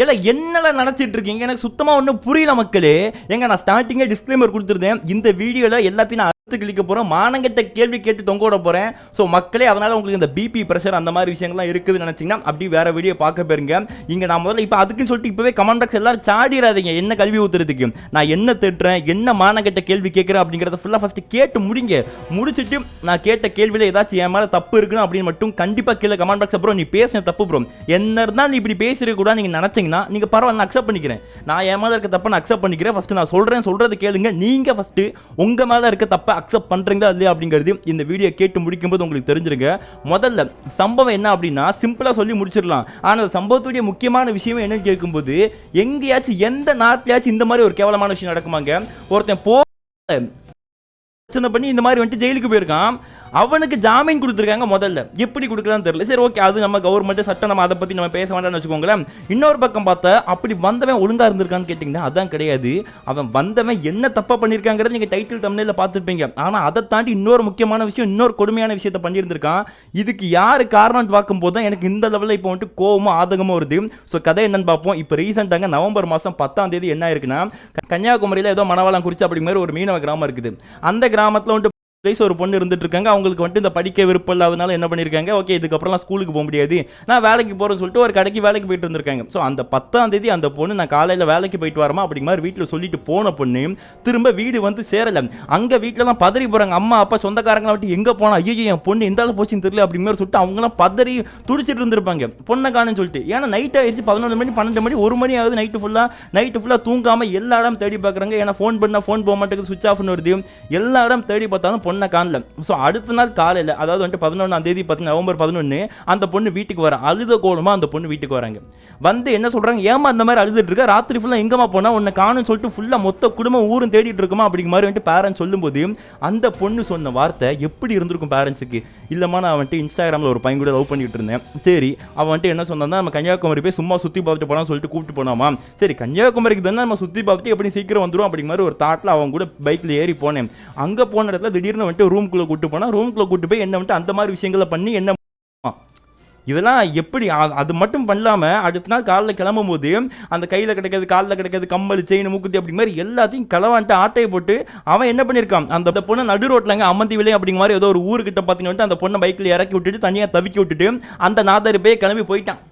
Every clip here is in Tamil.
இல்ல என்னல நினைச்சிட்டு இருக்கீங்க எனக்கு சுத்தமா ஒன்றும் புரியல மக்களே. எங்க நான் ஸ்டார்டிங்கே டிஸ்க்ளைமர் கொடுத்துருந்தேன். இந்த வீடியோல எல்லாத்தையும் நான் அறுத்து கிளிக்க கேள்வி கேட்டு தொங்க விட போறேன். ஸோ மக்களே அதனால உங்களுக்கு இந்த பிபி பிரஷர் அந்த மாதிரி விஷயங்கள்லாம் இருக்குதுன்னு நினைச்சீங்கன்னா அப்படி வேற வீடியோ பார்க்க போயிருங்க. இங்க நான் முதல்ல இப்போ அதுக்குன்னு சொல்லிட்டு இப்பவே கமெண்ட் பாக்ஸ் எல்லாரும் சாடிடாதீங்க என்ன கல்வி ஊத்துறதுக்கு? நான் என்ன திட்டுறேன்? என்ன மானங்கட்ட கேள்வி கேட்குறேன் அப்படிங்கறத ஃபுல்லா ஃபர்ஸ்ட் கேட்டு முடிங்க. முடிச்சிட்டு நான் கேட்ட கேள்வியில ஏதாச்சும் என் மேல தப்பு இருக்குன்னு அப்படின்னு மட்டும் கண்டிப்பா கீழே கமெண்ட் பாக்ஸ் அப்புறம் நீ பேசின தப்பு ப்ரோ என்ன இருந்தால் நீ இப்படி பேசிருக்க கூட நீங்க நினைச்சீங்கன்னா நீங்க பரவாயில்ல நான் அக்செப்ட் பண்ணிக்கிறேன். நான் என் மேல இருக்க தப்பை நான் அக்செப்ட் பண்ணிக்கிறேன். ஃபர்ஸ்ட் நான் சொல்றேன் சொல்றது கேளுங்க. நீங்க ஃபர்ஸ்ட் உங்க மேல இருக்க தப்பை அக்செப்ட் பண்ணுறீங்களா இல்லையா அப்படிங்கிறது இந்த வீடியோ கேட்டு முடிக்கும்போது உங்களுக்கு தெரிஞ்சிருங்க. முதல்ல சம்பவம் என்ன அப்படின்னா சிம்பிளாக சொல்லி முடிச்சிடலாம். ஆனால் அந்த சம்பவத்துடைய முக்கியமான விஷயம் என்னன்னு கேட்கும்போது எங்கேயாச்சும் எந்த நாட்டிலாச்சும் இந்த மாதிரி ஒரு கேவலமான விஷயம் நடக்குமாங்க? ஒருத்தன் போ பிரச்சனை பண்ணி இந்த மாதிரி வந்துட்டு ஜெயிலுக்கு போயிருக்கான். அவனுக்கு ஜாமீன் கொடுத்துருக்காங்க முதல்ல. எப்படி கொடுக்கலாம்னு தெரியல. சரி ஓகே அது நம்ம கவர்மெண்ட் சட்டம் நம்ம அதை பற்றி நம்ம பேச வேண்டாம்னு வச்சுக்கோங்களேன். இன்னொரு பக்கம் பார்த்தா அப்படி வந்தவன் ஒழுங்கா இருந்திருக்கான்னு கேட்டிங்கன்னா அதான் கிடையாது. அவன் வந்தவன் என்ன தப்பா பண்ணியிருக்காங்கிறத நீங்கள் டைட்டில் தமிழில் பார்த்துருப்பீங்க. ஆனால் அதை தாண்டி இன்னொரு முக்கியமான விஷயம் இன்னொரு கொடுமையான விஷயத்த பண்ணியிருந்திருக்கான். இதுக்கு யார் காரணம் பார்க்கும்போது தான் எனக்கு இந்த லெவலில் இப்போ வந்துட்டு கோவமும் ஆதகமும் வருது. ஸோ கதை என்னன்னு பார்ப்போம். இப்போ ரீசெண்டாக நவம்பர் மாதம் பத்தாம் தேதி என்ன இருக்குன்னா கன்னியாகுமரியில் ஏதோ மணவாளம் குறிச்சு அப்படிங்கிற மாதிரி ஒரு மீனவ கிராமம் இருக்குது. அந்த கிராமத்தில் வந்துட்டு வயசு ஒரு பொண்ணு இருந்துட்டு இருக்காங்க அவங்களுக்கு வந்துட்டு இந்த படிக்க விருப்பம் இல்லாதனால என்ன பண்ணியிருக்காங்க ஓகே இதுக்கப்புறம்லாம் ஸ்கூலுக்கு போக முடியாது. நான் வேலைக்கு போகிறேன்னு சொல்லிட்டு ஒரு கடைக்கு வேலைக்கு போயிட்டு இருந்திருக்காங்க. ஸோ அந்த பத்தாம் தேதி அந்த பொண்ணு நான் காலையில் வேலைக்கு போயிட்டு வரமா அப்படி மாதிரி வீட்டில் சொல்லிட்டு போன பொண்ணு திரும்ப வீடு வந்து சேரலை. அங்கே வீட்டிலலாம் பதறி போகிறாங்க அம்மா அப்பா சொந்தக்காரங்களாம் விட்டு எங்கே போனால் ஐயோ என் பொண்ணு எந்த அளவு போச்சுன்னு தெரியல அப்படி மாதிரி சொல்லிட்டு அவங்களாம் பதறி துடிச்சிட்டு இருந்திருப்பாங்க. பொண்ணை காணுன்னு சொல்லிட்டு. ஏன்னா நைட் ஆயிடுச்சு. பதினொன்று மணி பன்னெண்டு மணி ஒரு மணி ஆகுது நைட்டு ஃபுல்லாக நைட்டு ஃபுல்லாக தூங்காமல் எல்லா இடம் தேடி பார்க்குறாங்க ஏன்னா ஃபோன் பண்ணால் ஃபோன் போக மாட்டேங்குது. சுவிச் ஆஃப்னு வருது. எல்லா இடம் தேடி பார்த்தாலும் பொண்ணை காணல. ஸோ அடுத்த நாள் காலையில் அதாவது வந்துட்டு பதினொன்றாம் தேதி பத்து நவம்பர் பதினொன்று அந்த பொண்ணு வீட்டுக்கு வர அழுத கோலமாக அந்த பொண்ணு வீட்டுக்கு வராங்க. வந்து என்ன சொல்கிறாங்க ஏமா அந்த மாதிரி அழுதுட்டு இருக்க? ராத்திரி ஃபுல்லாக எங்கம்மா போனால் உன்னை காணும்னு சொல்லிட்டு ஃபுல்லாக மொத்த குடும்பம் ஊரும் தேடிட்டு இருக்குமா? அப்படிங்கிற மாதிரி வந்துட்டு பேரண்ட்ஸ் சொல்லும்போது அந்த பொண்ணு சொன்ன வார்த்தை எப்படி இருந்திருக்கும் பேரண்ட்ஸுக்கு இல்லைம்மா நான் வந்துட்டு இன்ஸ்டாகிராமில் ஒரு பையன் கூட லவ் பண்ணிட்டு இருந்தேன். சரி அவன் வந்துட்டு என்ன சொன்னான் நம்ம கன்னியாகுமரி போய் சும்மா சுற்றி பார்த்துட்டு போலாம் சொல்லிட்டு கூப்பிட்டு போனாமா? சரி கன்னியாகுமரிக்கு தானே நம்ம சுற்றி பார்த்துட்டு எப்படி சீக்கிரம் வந்துடும் அப்படிங்கிற மாதிரி ஒரு தாட்டில் அவன் கூட பைக்கில் ஏறி போனேன். அங்கே போன இடத்துல திடீர்னு வந்துட்டு ரூம்குள்ளே கூட்டு போனால் ரூம்குள்ளே கூட்டு போய் என்ன வந்துட்டு அந்த மாதிரி விஷயங்களை பண்ணி என்ன இதெல்லாம் எப்படி அது மட்டும் பண்ணாமல் அடுத்த நாள் காலைல கிளம்பும் போது அந்த கையில் கிடைக்கிறது காலில் கிடைக்கிறது கம்மல் செயின் மூக்குத்தி அப்படி மாதிரி எல்லாத்தையும் களவான்ட்டு ஆட்டையை போட்டு அவன் என்ன பண்ணியிருக்கான் அந்த பொண்ணை நடு ரோட்லங்க அமந்தி விலை அப்படிங்க மாதிரி ஏதோ ஒரு ஊருக்கிட்ட பார்த்தீங்கன்னா அந்த பொண்ணை பைக்கில் இறக்கி விட்டுட்டு தனியாக தவிக்கி விட்டுட்டு அந்த நாதர் போய் கிளம்பி போயிட்டான்.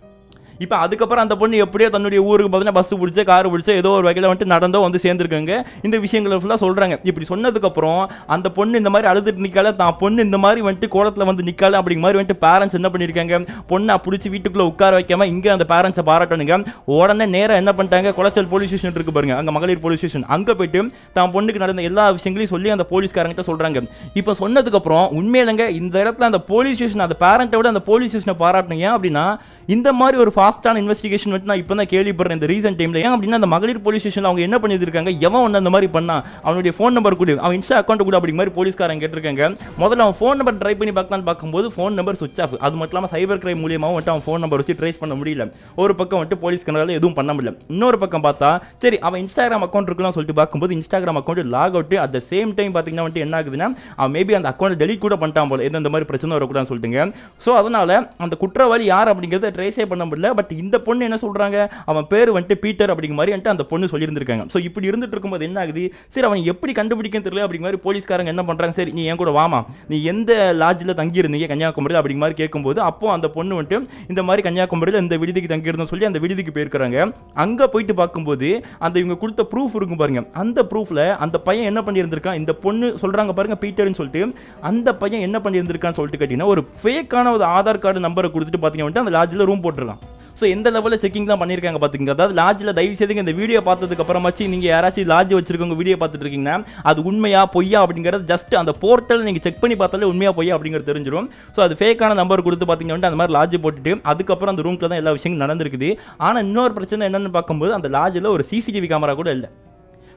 இப்போ அதுக்கப்புறம் அந்த பொண்ணு எப்படியோ தன்னுடைய ஊருக்கு பார்த்தீங்கன்னா பஸ் பிடிச்ச கார் பிடிச்ச ஏதோ ஒரு வகையில் வந்துட்டு நடந்தோ வந்து சேர்ந்துருக்காங்க. இந்த விஷயங்களை ஃபுல்லாக சொல்கிறாங்க இப்படி சொன்னதுக்கப்புறம் அந்த பொண்ணு இந்த மாதிரி அழுதுட்டு நிற்கால தான் பொண்ணு இந்த மாதிரி வந்துட்டு கோலத்தில் வந்து நிற்கால அப்படிங்கிற மாதிரி வந்துட்டு பேரண்ட்ஸ் என்ன பண்ணியிருக்காங்க? பொண்ணை பிடிச்சி வீட்டுக்குள்ளே உட்கார வைக்காம இங்கே அந்த பேரண்ட்ஸை பாராட்டணுங்க. உடனே நேராக என்ன பண்ணிட்டாங்க? குளச்சல் போலீஸ் ஸ்டேஷன் இருக்கு பாருங்க. அங்கே மகளிர் போலீஸ் ஸ்டேஷன் அங்கே போயிட்டு தான் பொண்ணுக்கு நடந்த எல்லா விஷயங்களையும் சொல்லி அந்த போலீஸ்காரங்கிட்ட சொல்கிறாங்க இப்போ சொன்னதுக்கப்புறம் உண்மையிலங்க இந்த இடத்துல அந்த போலீஸ் ஸ்டேஷன் அந்த பேரண்ட்டை விட அந்த போலீஸ் ஸ்டேஷனை பாராட்டணும். ஏன் அப்படின்னா இந்த மாதிரி ஒரு ஃபாஸ்ட்டான இன்வெஸ்டிகேஷன் வந்து நான் இப்போ தான் கேள்விப்படுறேன். இந்த ரீசன்ட் டைமில் ஏன் அப்படின்னா அந்த மகளிர் போலீஸ் ஸ்டேஷனில் அவங்க என்ன பண்ணியிருக்காங்க எவன் ஒன்று அந்த மாதிரி பண்ணா? அவனுடைய ஃபோன் நம்பர் கூட. அவன் இன்ஸ்டா அக்கௌண்ட் கூட அப்படி மாதிரி போலீஸ்காரங்க கேட்டிருக்காங்க. முதல்ல அவன் ஃபோன் நம்பர் ட்ரை பண்ணி பார்க்கலான்னு பார்க்கும்போது ஃபோன் நம்பர் சுவிச் ஆஃப் அது மட்டும் இல்லாமல் சைபர் கிரைம் மூலியமாக வந்துட்டு அவன் ஃபோன் நம்பர் வச்சு ட்ரேஸ் பண்ண முடியல. ஒரு பக்கம் வந்துட்டு போலீஸ் எதுவும் பண்ண முடியல. இன்னொரு பக்கம் பார்த்தா சரி அவன் இன்ஸ்டாகிராம் அக்கௌண்ட் இருக்கலாம் சொல்லிட்டு பார்க்கும்போது Instagram account log out at the same time பார்த்தீங்கன்னா வந்துட்டு என்ன ஆகுதுன்னா அவன் மேபி அந்த அக்கௌண்ட் டெலிட் கூட பண்ணிட்டான் போல. எந்த இந்த மாதிரி பிரச்சனை வரக்கூடாதுன்னு சொல்லிட்டுங்க. ஸோ அதனால அந்த குற்றவாளி யார் அப்படிங்கிறத ட்ரேஸே பண்ண முடியல. பட் பட் இந்த பொண்ணு என்ன சொல்கிறாங்க அவன் பேர் வந்துட்டு பீட்டர் அப்படிங்கிற மாதிரி வந்துட்டு அந்த பொண்ணு சொல்லியிருந்திருக்காங்க. ஸோ இப்படி இருந்துட்டு இருக்கும்போது என்ன ஆகுது? சரி அவன் எப்படி கண்டுபிடிக்கன்னு தெரியல அப்படிங்கிற மாதிரி போலீஸ்காரங்க என்ன பண்ணுறாங்க சரி நீ என் கூட வாமா நீ எந்த லாட்ஜில் தங்கியிருந்தீங்க? கன்னியாகுமரியில் அப்படிங்கிற மாதிரி கேட்கும்போது அப்போ அந்த பொண்ணு வந்துட்டு இந்த மாதிரி கன்னியாகுமரியில் இந்த விடுதிக்கு தங்கியிருந்தோம் சொல்லி அந்த விடுதிக்கு போயிருக்கிறாங்க. அங்கே போயிட்டு பார்க்கும்போது அந்த இவங்க கொடுத்த ப்ரூஃப் இருக்கும் பாருங்க. அந்த ப்ரூஃப்ல அந்த பையன் என்ன பண்ணியிருந்திருக்கான்? இந்த பொண்ணு சொல்கிறாங்க பாருங்க பீட்டர்னு சொல்லிட்டு. அந்த பையன் என்ன பண்ணியிருந்திருக்கான்னு சொல்லிட்டு கேட்டிங்கன்னா ஒரு ஃபேக்கான ஒரு ஆதார் கார்டு நம்பரை கொடுத்துட்டு பார்த்தீங்கன்னா அந்த லாட்ஜில் ரூம் போட்டுருக்கான் ஸோ எந்த லெவலில் செக்கிங்லாம் பண்ணியிருக்காங்க பார்த்துங்க அதாவது லாட்ஜில் தயவு செய்து இந்த வீடியோ பார்த்ததுக்கு அப்புறமாச்சு நீங்கள் யாராச்சும் லாட்ஜ் வச்சிருக்கவங்க வீடியோ பார்த்துட்டு இருக்கீங்கன்னா அது உண்மையா பொய்யா அப்படிங்கிறது ஜஸ்ட் அந்த போர்ட்டல் நீங்கள் செக் பண்ணி பார்த்தாலே உண்மையா பொய்யா அப்படிங்கிறது தெரிஞ்சிடும் ஸோ அது ஃபேக்கான நம்பர் கொடுத்து பார்த்தீங்கன்னா அந்த மாதிரி லாட்ஜ் போட்டுட்டு அதுக்கப்புறம் அந்த ரூமில் தான் எல்லா விஷயங்களும் நடந்திருக்குது. ஆனால் இன்னொரு பிரச்சனை என்னென்னு பார்க்கும்போது அந்த லாட்ஜில் ஒரு சிசிடிவி கேமரா கூட இல்லை.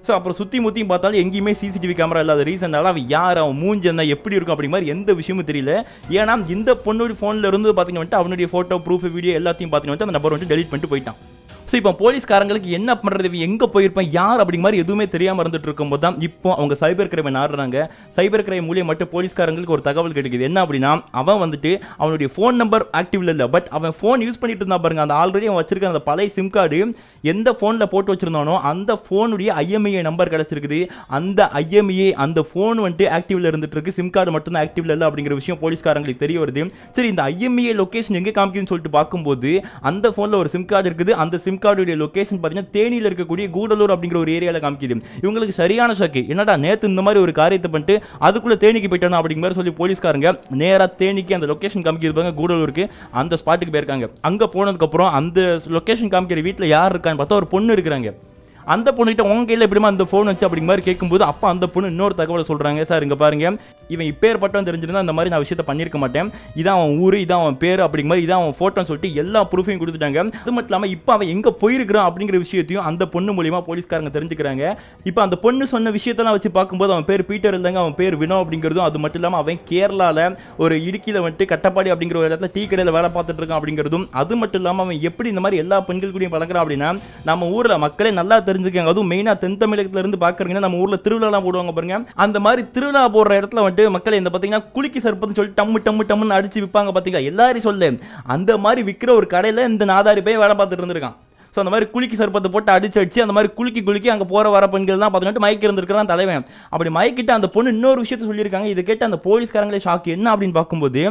ஸோ அப்புறம் சுற்றி முற்றியும் பார்த்தாலும் எங்கேயுமே சிசிடிவி கேமரா இல்லாத ரீசனால அவன் யார் அவன் மூஞ்சி என்ன எப்படி இருக்கும் அப்படி மாதிரி எந்த விஷயமும் தெரியல. ஏன்னா இந்த பொண்ணுடைய ஃபோனில் இருந்து பார்த்தீங்கன்னா அவனுடைய ஃபோட்டோ ப்ரூஃப் வீடியோ எல்லாத்தையும் பார்த்தீங்கன்னா அந்த நம்பர் வந்து டெலிட் பண்ணிட்டு போயிட்டான். ஸோ இப்போ போலீஸ்காரங்களுக்கு என்ன பண்ணுறது இவன் எங்கே போயிருப்பேன்? யார் அப்படிங்கிற மாதிரி எதுவுமே தெரியாமல் இருந்துட்டு இருக்கும்போது தான் இப்போ அவங்க சைபர் கிரைமை நாடுறாங்க. சைபர் கிரைம் மூலியம் மட்டும் போலீஸ்காரங்களுக்கு ஒரு தகவல் கிடைக்குது. என்ன அப்படின்னா அவன் வந்துட்டு அவனுடைய ஃபோன் நம்பர் ஆக்டிவில் இல்லை. பட் அவன் ஃபோன் யூஸ் பண்ணிட்டு இருந்தா பாருங்க. அந்த ஆல்ரெடி அவன் வச்சிருக்க அந்த பழைய சிம் கார்டு எந்த ஃபோனில் போட்டு வச்சுருந்தானோ அந்த ஃபோனுடைய ஐஎம்இஐ நம்பர் கிடச்சிருக்குது. அந்த ஐஎம்இஐ அந்த ஃபோன் வந்துட்டு ஆக்டிவ்ல இருந்துட்டு இருக்கு. சிம் கார்டு மட்டும் தான் ஆக்டிவ்ல இல்லை அப்படிங்கிற விஷயம் போலீஸ்காரங்களுக்கு தெரிய வருது. சரி இந்த ஐஎம்இஐ லொக்கேஷன் எங்கே காமிக்குதுன்னு சொல்லிட்டு பார்க்கும்போது அந்த ஃபோனில் ஒரு சிம் கார்டு இருக்குது. அந்த சிம் கார்டுடைய லொக்கேஷன் பார்த்தீங்கன்னா தேனியில் இருக்கக்கூடிய கூடலூர் அப்படிங்கிற ஒரு ஏரியாவில் காமிக்குது. இவங்களுக்கு சரியான ஷாக்கு. என்னடா நேற்று இந்த மாதிரி ஒரு காரியத்தை பண்ணிட்டு அதுக்குள்ளே தேனிக்கு போயிட்டானா அப்படிங்கிற மாதிரி சொல்லி போலீஸ்காரங்க நேராக தேனிக்கு அந்த லொக்கேஷன் காமிக்கிறது பாருங்க கூடலூருக்கு. அந்த ஸ்பாட்டுக்கு போயிருக்காங்க. அங்கே போனதுக்கப்புறம் அந்த லொகேஷன் காமிக்கிற வீட்டில் யார் இருக்கிறாங்க பார்த்தா ஒரு பொண்ணு இருக்கிறாங்க. அந்த பொண்ணுகிட்ட உங்க கையில் எப்படிமா அந்த ஃபோன் வச்சு அப்படிங்க மாதிரி கேட்கும்போது அப்போ அந்த பொண்ணு இன்னொரு தகவலை சொல்கிறாங்க சார் இங்கே பாருங்க. இவன் இப்பேற்பட்டவன் தெரிஞ்சிருந்தா இந்த மாதிரி நான் விஷயத்த பண்ணியிருக்க மாட்டேன். இதான் அவன் ஊர் இதான் அவன் பேர் அப்படிங்க மாதிரி இதான் அவன் ஃபோட்டோன்னு சொல்லிட்டு எல்லா ப்ரூஃபையும் கொடுத்துட்டாங்க. அது மட்டும் இல்லாமல் இப்போ அவன் எங்கே போயிருக்கிறான் அப்படிங்கிற விஷயத்தையும் அந்த பொண்ணு மூலியமாக போலீஸ்காரங்க தெரிஞ்சுக்கிறாங்க. இப்போ அந்த பொண்ணு சொன்ன விஷயத்தெல்லாம் வச்சு பார்க்கும்போது அவன் பேர் பீட்டர் இல்லைங்க அவன் பேர் வினோ அப்படிங்கிறதும் அது மட்டும் இல்லாமல் அவன் கேரளாவில் ஒரு இடுக்கியில் வந்துட்டு கட்டப்பாடி அப்படிங்கிற ஒரு இடத்துல டீ கடையில் வேலை பார்த்துட்டு இருக்கான் அப்படிங்கிறதும் அது மட்டும் இல்லாமல் அவன் எப்படி இந்த மாதிரி எல்லா பெண்கள் கூடயும் பழகிறான் அப்படின்னா நம்ம ஊரில் மக்களே நல்லா தெரிஞ்சுக்காங்க. அதுவும் மெயினாக தென் தமிழகத்துலேருந்து பார்க்குறீங்கன்னா நம்ம ஊரில் திருவிழாலாம் போடுவாங்க பாருங்க. அந்த மாதிரி திருவிழா போடுற இடத்துல வந்துட்டு மக்கள் இந்த பார்த்தீங்கன்னா குலுக்கி சர்ப்பத்துன்னு சொல்லிட்டு டம்மு டம்மு டம்முன்னு அடிச்சு விற்பாங்க பார்த்தீங்களா எல்லாரும் சொல்லு. அந்த மாதிரி விற்கிற ஒரு கடையில் இந்த நாதாரி போய் வேலை பார்த்துட்டு இருந்திருக்கான். ஸோ அந்த மாதிரி குலுக்கி சர்ப்பத்தை போட்டு அடிச்சு அடிச்சு அந்த மாதிரி குலுக்கி குலுக்கி அங்கே போகிற வர பெண்கள் தான் பார்த்துட்டு மயக்கி இருந்திருக்கிறான் தலைவன். அப்படி மயக்கிட்டு அந்த பொண்ணு இன்னொரு விஷயத்த சொல்லியிருக்காங்க. இதை கேட்டு அந்த போலீஸ்காரங்களே ஷாக் என்ன அப்படின்னு பார்க்கும்போது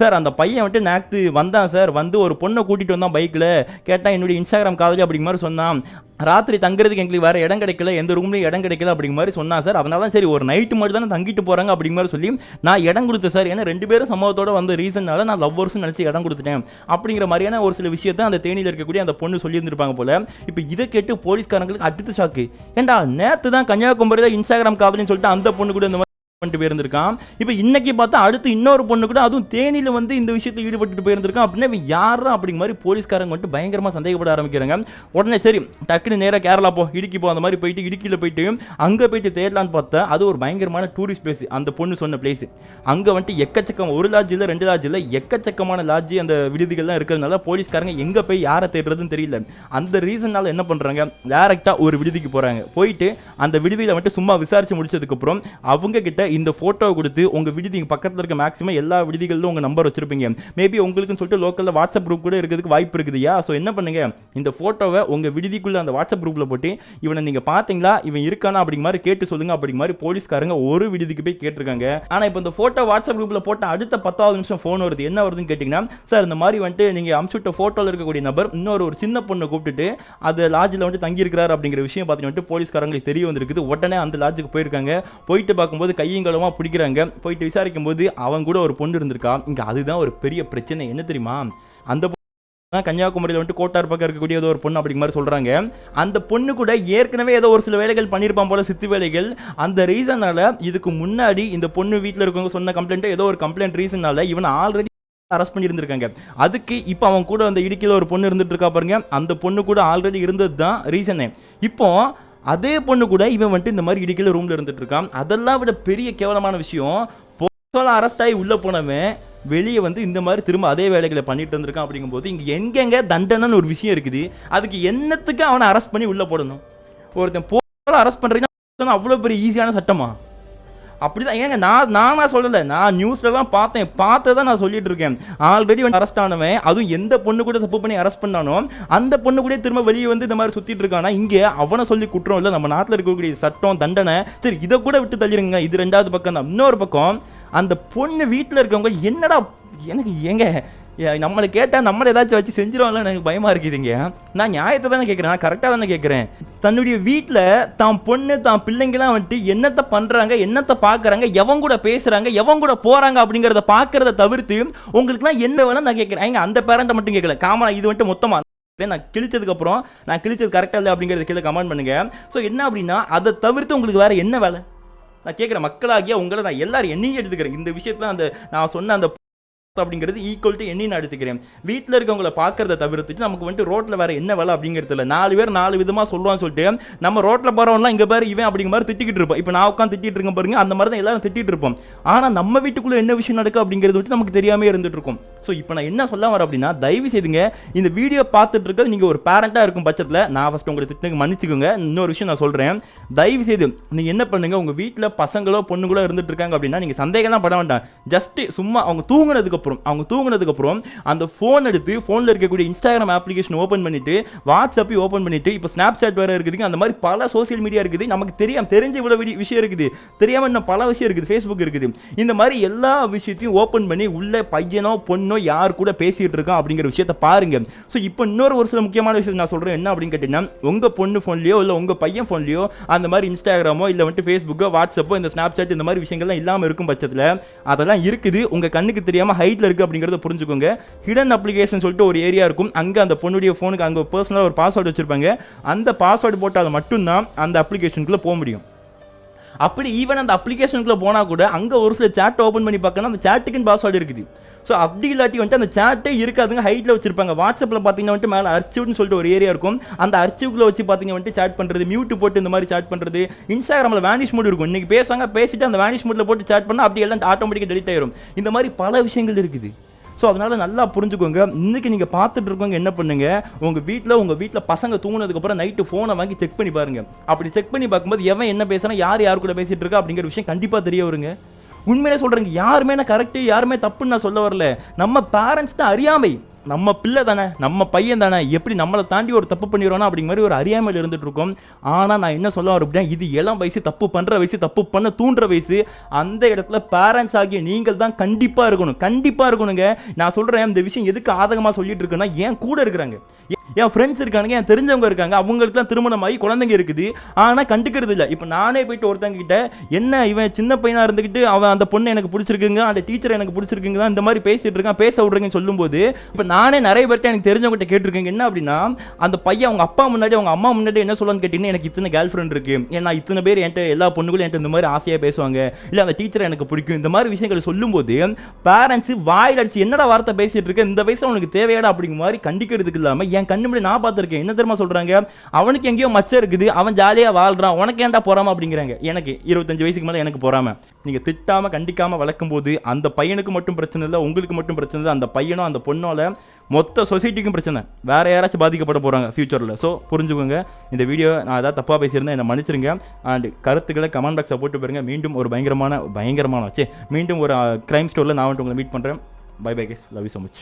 சார் அந்த பையன் வந்துட்டு நேற்று வந்தான் சார். வந்து ஒரு பொண்ணை கூட்டிகிட்டு வந்தான் பைக்கில் கேட்டால் என்னுடைய இன்ஸ்டாகிராம் காதலி அப்படிங்கிற மாதிரி சொன்னான். ராத்திரி தங்குறதுக்கு எங்களுக்கு வேறு இடம் கிடைக்கல எந்த ரூம்லேயும் இடம் கிடைக்கல அப்படிங்கிற மாதிரி சொன்னான் சார். அதனால தான் சரி ஒரு நைட்டு மட்டும் தானே தங்கிட்டு போகிறாங்க அப்படிங்க மாதிரி சொல்லி நான் இடம் கொடுத்தேன் சார். ஏன்னா ரெண்டு பேரும் சம்பவத்தோட வந்த ரீசனால நான் லவ்வர்ஸ்னு நினச்சி இடம் கொடுத்துட்டேன். அப்படிங்கிற மாதிரியான ஒரு சில விஷயத்தை அந்த தேனியில் இருக்கக்கூடிய அந்த பொண்ணு சொல்லியிருந்திருப்பாங்க போல. இப்போ இதை கேட்டு போலீஸ்காரங்களுக்கு அடுத்த ஷாக்கு ஏண்டா நேற்று தான் கன்னியாகுமரியில் இன்ஸ்டாகிராம் காதலின்னு சொல்லிட்டு அந்த பொண்ணு கூட இந்த மாதிரி பண்ணிட்டு போயிருந்திருக்கான். இப்போ இன்னைக்கு பார்த்தா அடுத்து இன்னொரு பொண்ணு கூட அதுவும் தேனியில் வந்து இந்த விஷயத்தில் ஈடுபட்டு போயிருந்திருக்கான். அப்படின்னா இவன் யாரா அப்படிங்கிற மாதிரி போலீஸ்காரங்க வந்துட்டு பயங்கரமாக சந்தேகப்பட ஆரம்பிக்கிறாங்க. உடனே சரி டக்குன்னு நேராக கேரளா போ இடுக்கி போ அந்த மாதிரி போயிட்டு இடுக்கியில் போயிட்டு அங்கே போயிட்டு தேடலான்னு பார்த்தா அது ஒரு பயங்கரமான டூரிஸ்ட் பிளேஸ் அந்த பொண்ணு சொன்ன பிளேஸ் அங்கே வந்துட்டு எக்கச்சக்கம் ஒரு லாட்ஜ் இல்லை ரெண்டு லாட்ஜ் இல்லை எக்கச்சக்கமான லாட்ஜ் அந்த விடுதிகள்லாம் இருக்கிறதுனால போலீஸ்காரங்க எங்கே போய் யாரை தேடுறதுன்னு தெரியல. அந்த ரீசனால் என்ன பண்ணுறாங்க டேரெக்டாக ஒரு விடுதிக்கு போகிறாங்க போயிட்டு அந்த விடுதியில் வந்துட்டு சும்மா விசாரித்து முடிச்சதுக்கப்புறம் அவங்க கிட்ட இந்த ஃபோட்டோ கொடுத்து உங்கள் விடுதி பக்கத்தில் இருக்க மேக்ஸிமம் எல்லா விடுதிகளிலும் உங்கள் நம்பர் வச்சுருப்பீங்க. மேபி உங்களுக்குன்னு சொல்லிட்டு லோக்கலில் வாட்ஸ்அப் குரூப் கூட இருக்கிறதுக்கு வாய்ப்பு இருக்குதுயா ஸோ என்ன பண்ணுங்க? இந்த ஃபோட்டோவை உங்கள் விடுதிக்குள்ளே அந்த வாட்ஸ்அப் குரூப்பில் போட்டு இவனை நீங்கள் பார்த்தீங்களா இவன் இருக்கானா? அப்படிங்க மாதிரி கேட்டு சொல்லுங்க. அப்படிங்க மாதிரி போலீஸ்காரங்க ஒரு விடுதிக்கு போய் கேட்டிருக்காங்க. ஆனால் இப்போ இந்த ஃபோட்டோ வாட்ஸ்அப் குரூப்பில் போட்ட அடுத்த பத்தாவது நிமிஷம் ஃபோன் வருது. என்ன வருதுன்னு கேட்டிங்கன்னா சார் இந்த மாதிரி வந்துட்டு நீங்கள் அமுச்சுட்ட ஃபோட்டோவில் இருக்கக்கூடிய நபர் இன்னொரு ஒரு சின்ன பொண்ணை கூப்பிட்டுட்டு அது லாட்ஜில் வந்துட்டு தங்கியிருக்கிறார் அப்படிங்கிற விஷயம் பார்த்தீங்கன்னா போலீஸ்காரங்களுக்கு தெரிய வந்திருக்குது. உடனே அந்த லாட்ஜுக்கு போயிருக்காங்க. போயிட்டு பார்க்கும்போது கையை கையங்களமாக பிடிக்கிறாங்க? போயிட்டு விசாரிக்கும் போது அவன் கூட ஒரு பொண்ணு இருந்திருக்கா? இங்கே அதுதான் ஒரு பெரிய பிரச்சனை. என்ன தெரியுமா? அந்த பொண்ணு தான் கன்னியாகுமரியில் வந்துட்டு கோட்டார் பக்கம் இருக்கக்கூடிய ஏதோ ஒரு பொண்ணு அப்படிங்கிற மாதிரி சொல்கிறாங்க அந்த பொண்ணு கூட ஏற்கனவே ஏதோ ஒரு சில வேலைகள் பண்ணியிருப்பான் போல சித்து வேலைகள். அந்த ரீசனால இதுக்கு முன்னாடி இந்த பொண்ணு வீட்டில் இருக்கவங்க சொன்ன கம்ப்ளைண்ட்டு ஏதோ ஒரு கம்ப்ளைண்ட் ரீசனால இவன் ஆல்ரெடி அரெஸ்ட் பண்ணியிருந்திருக்காங்க. அதுக்கு இப்போ அவன் கூட அந்த இடுக்கியில் ஒரு பொண்ணு இருந்துட்டு இருக்கா பாருங்க. அந்த பொண்ணு கூட ஆல்ரெடி இருந்தது தான் ரீசனே இப்போ அதே பொண்ணு கூட இவன் வந்துட்டு இந்த மாதிரி இடிக்கல ரூமில் இருந்துட்டு இருக்கான். அதெல்லாம் விட பெரிய கேவலமான விஷயம். போலீஸால் அரெஸ்ட் ஆகி உள்ளே போனவன் வெளியே வந்து இந்த மாதிரி திரும்ப அதே வேலைகளை பண்ணிட்டு இருந்திருக்கான் அப்படிங்கும்போது இங்கே எங்கெங்க தண்டனைன்னு ஒரு விஷயம் இருக்குது. அதுக்கு என்னத்துக்கு அவனை அரெஸ்ட் பண்ணி உள்ளே போடணும்? ஒருத்தன் போல அரெஸ்ட் பண்ணுறீங்கன்னா அவ்வளோ பெரிய ஈஸியான சட்டமா? அப்படிதான். ஏங்க நான் நானா சொல்லலை. நான் நியூஸ்ல தான் பார்த்தேன். தான் நான் சொல்லிட்டு இருக்கேன் ஆல்ரெடி வந்து அரெஸ்ட் ஆனவன் அதுவும் எந்த பொண்ணு கூட தப்பு பண்ணி அரெஸ்ட் பண்ணானோ அந்த பொண்ணு கூட திரும்ப வெளியே வந்து இந்த மாதிரி சுத்திட்டு இருக்கானா இங்கே அவனை சொல்லி குற்றம் இல்லை நம்ம நாட்டில் இருக்கக்கூடிய சட்டம் தண்டனை சரி இதை கூட விட்டு தள்ளிடுங்க இது ரெண்டாவது பக்கம் தான் இன்னொரு பக்கம் அந்த பொண்ணு வீட்டில் இருக்கவங்க என்னடா எனக்கு ஏங்க நம்மளை கேட்டால் நம்மளை ஏதாச்சும் வச்சு செஞ்சிருவாங்களா எனக்கு பயமாக இருக்குதுங்க. நான் நியாயத்தை தானே கேட்குறேன் நான் கரெக்டாக தானே கேட்குறேன் தன்னுடைய வீட்டில் தான் பொண்ணு தான் பிள்ளைங்களாம் வந்துட்டு என்னத்தை பண்ணுறாங்க என்னத்தை பார்க்குறாங்க எவன் கூட பேசுகிறாங்க எவன் கூட போகிறாங்க அப்படிங்கிறத பார்க்குறத தவிர்த்து உங்களுக்குலாம் என்ன வேணும் நான் கேட்குறேன் எங்கள் அந்த பேரண்ட்டை மட்டும் கேட்கல காமனா இது வந்துட்டு மொத்தமாக நான் கிழிச்சதுக்கப்புறம் நான் கிழிச்சது கரெக்டாக இல்லை அப்படிங்கிறத கீழே கமெண்ட் பண்ணுங்க. ஸோ என்ன அப்படின்னா அதை தவிர்த்து உங்களுக்கு வேறு என்ன வேலை? நான் கேட்குறேன் மக்களாகிய உங்களை நான் எல்லாரும் என்னையும் எடுத்துக்கிறேன். இந்த விஷயத்தில் அந்த நான் சொன்ன அந்த அப்படிங்கிறது ஈக்குவல் டு எண்ணி நான் எடுத்துக்கிறேன். வீட்டில் இருக்கவங்களை பார்க்கறத தவிர்த்துட்டு நமக்கு வந்துட்டு ரோட்டில் வேற என்ன வேலை அப்படிங்கிறது இல்லை. நாலு பேர் நாலு விதமாக சொல்லுவான்னு சொல்லிட்டு நம்ம ரோட்டில் போகிறவங்களாம் இங்கே பேர் இவன் அப்படிங்கிற மாதிரி திட்டிக்கிட்டு இருப்போம். இப்போ நான் உட்காந்து திட்டிகிட்டு இருக்கேன் பாருங்க அந்த மாதிரி தான் எல்லாரும் திட்டிட்டு இருப்போம். ஆனால் நம்ம வீட்டுக்குள்ளே என்ன விஷயம் நடக்கு அப்படிங்கிறது வந்துட்டு நமக்கு தெரியாமே இருந்துட்டு இருக்கும். ஸோ இப்போ நான் என்ன சொல்ல வரேன் அப்படின்னா தயவு செய்துங்க இந்த வீடியோ பார்த்துட்டு இருக்கிறது நீங்கள் ஒரு பேரண்ட்டாக இருக்கும் பட்சத்தில் நான் ஃபஸ்ட் உங்களை திட்டுங்க மன்னிச்சுக்கோங்க. இன்னொரு விஷயம் நான் சொல்கிறேன் தயவு செய்து நீங்கள் என்ன பண்ணுங்கள் உங்கள் வீட்டில் பசங்களோ பொண்ணுங்களோ இருந்துட்டு இருக்காங்க அப்படின்னா நீங்கள் சந்தேகம்லாம் பட வேண்டாம். ஜஸ்ட்டு சும்மா அவங்க தூங்குனதுக்கு அப்புறம் அவங்க தூங்கினதுக்கப்புறம் அந்த ஃபோன் எடுத்து ஃபோனில் இருக்கக்கூடிய இன்ஸ்டாகிராம் அப்ளிகேஷன் ஓப்பன் பண்ணிட்டு வாட்ஸ்அப்பையும் ஓப்பன் பண்ணிட்டு இப்போ ஸ்னாப் சாட் வேறு இருக்குதுங்க அந்த மாதிரி பல சோஷியல் மீடியா இருக்குது. நமக்கு தெரியாம தெரிஞ்ச இவ்வளோ விஷயம் இருக்குது. தெரியாமல் இன்னும் பல விஷயம் இருக்குது. ஃபேஸ்புக் இருக்குது. இந்த மாதிரி எல்லா விஷயத்தையும் ஓப்பன் பண்ணி உள்ள பையனோ பொண்ணோ யார் கூட பேசிகிட்டு இருக்கான் அப்படிங்கிற விஷயத்த பாருங்க. ஸோ இப்போ இன்னொரு ஒரு சில முக்கியமான விஷயம் நான் சொல்கிறேன் என்ன அப்படின்னு கேட்டிங்கன்னா உங்கள் பொண்ணு ஃபோன்லேயோ இல்லை உங்கள் பையன் ஃபோன்லேயோ அந்த மாதிரி இன்ஸ்டாகிராமோ இல்லை வந்துட்டு ஃபேஸ்புக்கோ வாட்ஸ்அப்போ இந்த ஸ்னாப் சாட் இந்த மாதிரி விஷயங்கள்லாம் இல்லாமல் இருக்கும் பட்சத்தில் அதெல்லாம் இருக்குது. உங்கள் கண்ணுக்கு தெரியாம ஹைட்ல இருக்கு அப்படிங்கறத புரிஞ்சுக்கோங்க. ஹிடன் அப்ளிகேஷன் சொல்லிட்டு ஒரு ஏரியா இருக்கும். அங்க அந்த பொண்ணுடைய ஃபோனுக்கு அங்கே பர்சனலாக ஒரு பாஸ்வேர்டு வச்சுருப்பாங்க. அந்த பாஸ்வேர்டு போட்டால் மட்டும்தான் அந்த அப்ளிகேஷனுக்குள்ளே போக முடியும். அப்படி ஈவன் அந்த அப்ளிகேஷனுக்குள்ள போனா கூட அங்க ஒரு சில சேட் ஓப்பன் பண்ணி பார்க்கணும். அந்த சேட்டுக்குன்னு பாஸ்வேர்டு இருக்குது. ஸோ அப்படி இல்லாட்டி வந்துட்டு அந்த சேட்டே இருக்காதுங்க ஹைட்டில் வச்சிருப்பாங்க. வாட்ஸ்அப்பில் பார்த்தீங்கன்னா வந்துட்டு மேலே அர்ச்சிவ்னு சொல்லிட்டு ஒரு ஏரியா இருக்கும். அந்த அர்ச்சிவ்குள்ள வச்சு பார்த்தீங்க வந்துட்டு சேட் பண்ணுறது மியூட் போட்டு இந்த மாதிரி சேட் பண்ணுறது இன்ஸ்டாகிராமில் வேனிஷ் மூட் இருக்கும். இன்றைக்கி பேசுவாங்க பேசிட்டு அந்த வேனிஷ் மோட்ல போட்டு சேட் பண்ணால் அப்படி எல்லாம் ஆட்டோமேட்டிக்காக டெலிட் ஆயிரும். இந்த மாதிரி பல விஷயங்கள் இருக்குது. ஸோ அதனால் நல்லா புரிஞ்சுக்கோங்க. இன்றைக்கி நீங்கள் பார்த்துட்டு இருக்கவங்க என்ன பண்ணுங்கள் உங்கள் வீட்டில் உங்கள் வீட்டில் பசங்க தூங்குனதுக்கப்புறம் நைட்டு ஃபோனை வாங்கி செக் பண்ணி பாருங்கள் அப்படி செக் பண்ணி பார்க்கும்போது எவன் என்ன பேசுறான் யார் யார் கூட பேசிட்டு இருக்கா அப்படிங்கிற விஷயம் கண்டிப்பாக தெரிய வருங்க. உண்மையிலே சொல்கிறேங்க யாருமே நான் கரெக்டு யாருமே தப்புன்னு நான் சொல்ல வரல. நம்ம பேரண்ட்ஸ் தான் அறியாமை. நம்ம பிள்ளை தானே நம்ம பையன் தானே எப்படி நம்மளை தாண்டி ஒரு தப்பு பண்ணிடுவோனா அப்படிங்கிற மாதிரி ஒரு அறியாமையில் இருந்துட்டு இருக்கோம். ஆனால் நான் என்ன சொல்ல வரேன் அப்படின்னா இது இளம் வயசு தப்பு பண்ணுற வயசு தப்பு பண்ண தூண்டுற வயசு அந்த இடத்துல பேரண்ட்ஸ் ஆகிய நீங்கள் தான் கண்டிப்பாக இருக்கணும். கண்டிப்பாக இருக்கணுங்க. நான் சொல்கிறேன் இந்த விஷயம் எதுக்கு ஆதகமாக சொல்லிட்டு இருக்கேன்னா ஏன் கூட இருக்கிறாங்க. என் ஃப்ரெண்ட்ஸ் இருக்கானுங்க என் தெரிஞ்சவங்க இருக்காங்க அவங்களுக்குலாம் திருமணம் ஆகி குழந்தைங்க இருக்குது. ஆனால் கண்டுக்கிறது இல்லை. இப்போ நானே போயிட்டு ஒருத்தங்க கிட்ட என்ன இவன் சின்ன பையனாக இருந்துக்கிட்டு அவன் அந்த பொண்ணு எனக்கு பிடிச்சிருக்குங்க அந்த டீச்சர் எனக்கு பிடிச்சிருக்குங்க தான் இந்த மாதிரி பேசிட்டு இருக்கான் பேச விட்றீங்கன்னு சொல்லும்போது இப்போ நானே நிறைய பேர்ட்ட எனக்கு தெரிஞ்சவங்ககிட்ட கேட்டிருக்கேங்க. என்ன அப்படின்னா அந்த பையன் அவங்க அப்பா முன்னாடி அவங்க அம்மா முன்னாடி என்ன சொல்லணும்னு கேட்டிங்கன்னா எனக்கு இத்தனை கேர்ள் ஃப்ரெண்ட் இருக்கு. ஏன்னா இத்தனை பேர் என்கிட்ட எல்லா பொண்ணுகளும் என்கிட்ட இந்த மாதிரி ஆசையாக பேசுவாங்க. இல்லை அந்த டீச்சர் எனக்கு பிடிக்கும். இந்த மாதிரி விஷயங்கள் சொல்லும்போது பேரண்ட்ஸ் வாயில் அடிச்சு என்னடா வார்த்தை பேசிட்டு இருக்க? இந்த வயசில் உனக்கு தேவையாடா? அப்படிங்கிற மாதிரி கண்டிக்கிறதுக்கு இல்லாமல் என் கண்ணு முடி நான் பார்த்துருக்கேன். என்ன தெரியுமா சொல்கிறாங்க அவனுக்கு எங்கேயோ மச்சம் இருக்குது அவன் ஜாலியாக வாழ்கிறான் உனக்கு ஏன்டா போகிறாம அப்படிங்கிறாங்க. எனக்கு இருபத்தஞ்சு வயசுக்கு மேலே எனக்கு போகிறாம நீங்கள் திட்டாமல் கண்டிக்காமல் வளர்க்கும் போது அந்த பையனுக்கு மட்டும் பிரச்சனை இல்லை உங்களுக்கு மட்டும் பிரச்சனை இல்லை. அந்த பையனோ அந்த பொண்ணோல மொத்த சொசைட்டிக்கும் பிரச்சனை. வேற யாராச்சும் பாதிக்கப்பட போகிறாங்க ஃபியூச்சரில் ஸோ புரிஞ்சுக்கோங்க. இந்த வீடியோ நான் ஏதாவது தப்பாக பேசியிருந்தேன் என்னை மன்னிச்சிருங்க. அண்ட் கருத்துக்களை கமெண்ட் பாக்ஸை போட்டு பாருங்க. மீண்டும் ஒரு பயங்கரமான பயங்கரமான வச்சு மீண்டும் ஒரு கிரைம் ஸ்டோரில் நான் வந்துட்டு உங்களை மீட் பண்ணுறேன் bye bye guys love you so much